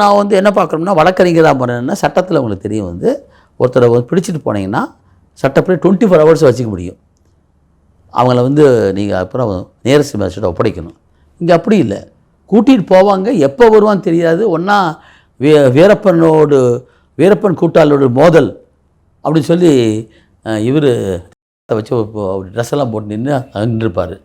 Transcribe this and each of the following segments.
நான் வந்து என்ன பார்க்குறோம்னா வழக்கறிஞராக போனேன்னா சட்டத்தில் உங்களுக்கு தெரியும் வந்து ஒருத்தரை வந்து பிடிச்சிட்டு போனீங்கன்னா சட்டப்படி டுவெண்ட்டி ஃபோர் ஹவர்ஸ் வச்சுக்க முடியும். அவங்கள வந்து நீங்கள் அப்புறம் நியரஸ்ட் மேஜிஸ்ட்ரேட் ஒப்படைக்கணும். இங்கே அப்படி இல்லை. கூட்டிகிட்டு போவாங்க. எப்போ வருவான்னு தெரியாது. ஒன்றா வீ வீரப்பனோடு வீரப்பன் கூட்டாளோட மோதல் அப்படின்னு சொல்லி இவர் வச்சு ட்ரெஸ் எல்லாம் போட்டு நின்று நின்றுருப்பார்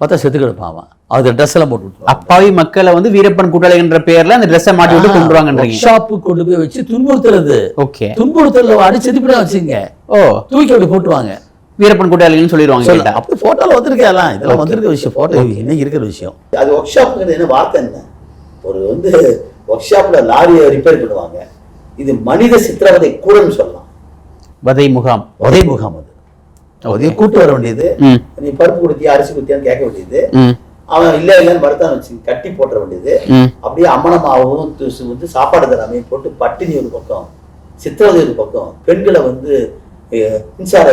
பார்த்தா செத்து கிடப்பான் அது ட்ரெஸ் எல்லாம் போட்டு. அப்பாவி மக்களை வந்து வீரப்பன் கூட்டாளின்ற பேர்ல அந்த ட்ரெஸ்ஸை மாட்டி விட்டு கொண்டு வாங்கன்றீங்க ஷாப்பு கொண்டு போய் வச்சு துன்புறுத்துறது ஓகே. துன்புறுத்தல அடிச்சு செதுப்பிட வச்சுங்க ஓ. தூக்கி அப்படி போட்டுருவாங்க. வீரப்பன் கூட்டாளின்னு சொல்லிடுவாங்க. அப்படி போட்டோல வந்திருக்கலாம் இதெல்லாம் வந்திருக்க விஷயம். போட்டோ இன்னைக்கு இருக்கிற விஷயம்? அது ஒர்க் ஷாப்புங்கிறது என்ன வார்த்தை என்ன? ஒரு வந்து ஒர்க் ஷாப்ல லாரியை ரிப்பேர் பண்ணுவாங்க. இது மனித சித்திரவதை கூடன்னு சொல்லலாம். வதை முகாம். உதய முகாம் அது. உதயம் கூட்டு வர வேண்டியது. நீ பருப்பு கொடுத்தியா அரிசி கொடுத்தியான்னு கேட்க வேண்டியது. அவன் இல்ல இல்லைன்னு மறுத்தான் வச்சு கட்டி போட்டுற வேண்டியது. அப்படியே அம்மனமாகவும் தூசு வந்து சாப்பாடு தராமையும் போட்டு பட்டினி ஒரு பக்கம் சித்திரவதை ஒரு பக்கம் பெண்களை வந்து மின்சார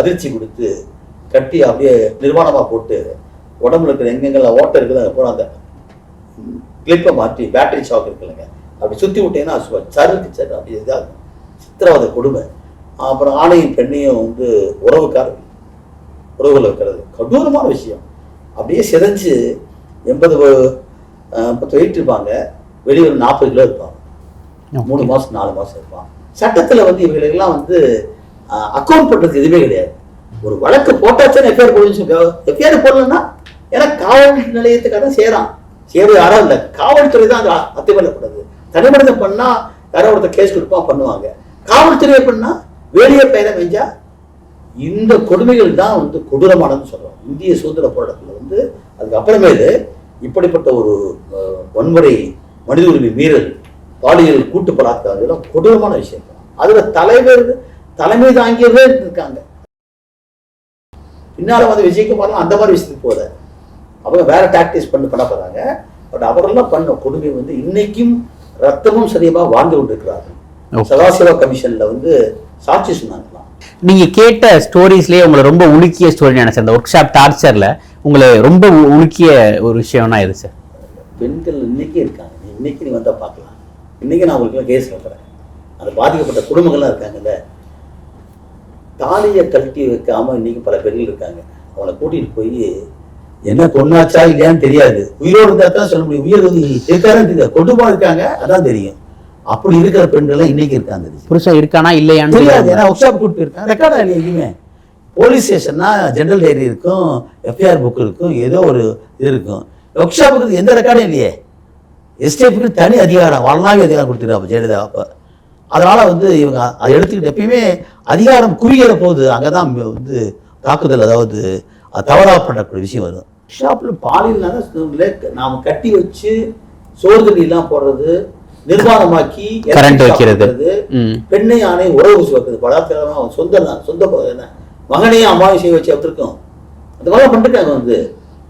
அதிர்ச்சி கொடுத்து கட்டி அப்படியே நிர்வாணமா போட்டு உடம்புல இருக்கிற எங்கெங்கெல்லாம் ஓட்டை இருக்குதோ பூரா அந்த கிளிப்பை மாற்றி பேட்டரி ஷாக் இருக்குல்லங்க. அப்படி சுத்தி விட்டீங்கன்னா சருக்கு சரு அப்படி இதாகும் சித்திரவதை கொடுமை. அப்புறம் ஆணையும் பெண்ணையும் வந்து உறவுக்காரர்கள் உறவுகள் வைக்கிறது கொடூரமான விஷயம். அப்படியே சிதைஞ்சு எண்பது பத்து வெயிட் இருப்பாங்க. வெளியே ஒரு நாற்பது கிலோ இருப்பாங்க. மூணு மாசம் நாலு மாசம் இருப்பான் சட்டத்துல வந்து இவங்களுக்கெல்லாம் வந்து அக்கௌண்ட் பண்றதுக்கு எதுவுமே கிடையாது. ஒரு வழக்கு போட்டாச்சுன்னு எஃப்ஐஆர் போடுன்னு எஃப்ஐஆர் போடலன்னா ஏன்னா காவல் நிலையத்துக்காக தான் செய்யறான் செய்யறது யாரும் இல்லை. காவல்துறை தான் அதை அத்துமீறப்படுது தனிமனிதம் பண்ணா யாரோ ஒருத்தர் கேஸ் கொடுப்பான் பண்ணுவாங்க. காவல்துறையை பண்ணா வேலையை பயணம் செஞ்சா இந்த கொடுமைகள் தான் வந்து கொடூரமானதுன்னு சொல்றோம் இந்திய சுதந்திர போராட்டத்தில் வந்து அதுக்கு அப்புறமேலு இப்படிப்பட்ட ஒரு வன்முறை மனித உரிமை மீறல் பாலியல் கூட்டு பலாத்காரம் இதெல்லாம் கொடூரமான விஷயம் அதுல தலைவர் தலைமை தாங்கியவரே இருக்காங்க பின்னால வந்து விஜயகுமார்லாம் அந்த மாதிரி விஷயத்துக்கு போத அவங்க வேற டாக்டிஸ் பண்ணி பண்ண போறாங்க. பட் அவரெல்லாம் பண்ண கொடுமை வந்து இன்னைக்கும் ரத்தமும் சரியமா வாழ்ந்து கொண்டிருக்கிறார்கள். சதாசிவா கமிஷன்ல வந்து சாட்சி சொன்னாங்களாம் நீங்க கேட்ட ஸ்டோரிஸ்லயே உங்களை ரொம்ப உலுக்கிய ஸ்டோரி நினைச்சேன். அந்த ஒர்க் ஷாப் டார்ச்சர்ல உங்களை ரொம்ப உலுக்கிய ஒரு விஷயம்னா இது சார் பெண்கள் இன்னைக்கு இருக்காங்க. இன்னைக்கு நீ வந்தா பார்க்கலாம். இன்னைக்கு நான் உங்களுக்கு கேஸ் வைக்கிறேன். அந்த பாதிக்கப்பட்ட குடும்பங்கள்லாம் இருக்காங்கல்ல தாலியை கழட்டி வைக்காம இன்னைக்கு பல பெண்கள் இருக்காங்க. அவளை கூட்டிட்டு போய் என்ன கொன்னாச்சா இல்லையான்னு தெரியாது. உயிரோடு இருந்தா தான் சொல்ல முடியும். உயிர் இருக்காருன்னு தெரியாது. கொண்டு இருக்காங்க அதான் தெரியும். அப்படி இருக்கிற பெண்கள் இன்னைக்கு இருக்காங்க புருஷன் இருக்கானா இல்லையான்னு தெரியாது. ஏன்னா ஒர்க் ஷாப் கூப்பிட்டு இருக்கேன் ரெக்கார்டா இல்லை எங்கேயுமே போலீஸ் ஸ்டேஷன்னா ஜெனரல் டைரி இருக்கும் எஃப்ஐஆர் புக் இருக்கும் ஏதோ ஒரு இது இருக்கும். ஒர்க் ஷாப்புக்கு எந்த ரெக்கார்டும் இல்லையே. எஸ்டேட்டுக்கு தனி அதிகாரம் வரலாறு அதிகாரம் கொடுத்துருக்காங்க ஜெயலலிதா அப்போ. அதனால வந்து இவங்க அதை எடுத்துக்கிட்டு எப்பயுமே அதிகாரம் குறுகிற போது அங்கே தான் வந்து தாக்குதல் அதாவது அது தவறாக பண்ணக்கூடிய விஷயம் வரும். ஷாப்பில் பாலியல் நாம் கட்டி வச்சு சோறு தண்ணிலாம் போடுறது நிர்வாணமாக்கி Current வைக்கிறது. பெண்ணை ஆணை உறவு வைக்கிறது. பலாத்காரமா அவன் சொந்த சொந்த மகனையும் அம்மாவையும் செய்ய வச்சு எடுத்திருக்கோம் அந்த மாதிரிலாம் பண்ணிருக்காங்க வந்து.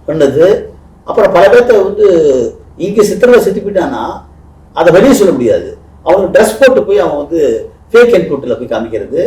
பண்ணது. அப்புறம் பல பேர்த்த வந்து இங்கே சித்திரவதை செத்து போயிட்டானா அதை வெளியே சொல்ல முடியாது. அவனுக்கு ட்ரெஸ் போட்டு போய் அவன் வந்து ஃபேக் என்கவுண்டரில் போய் காமிக்கிறது.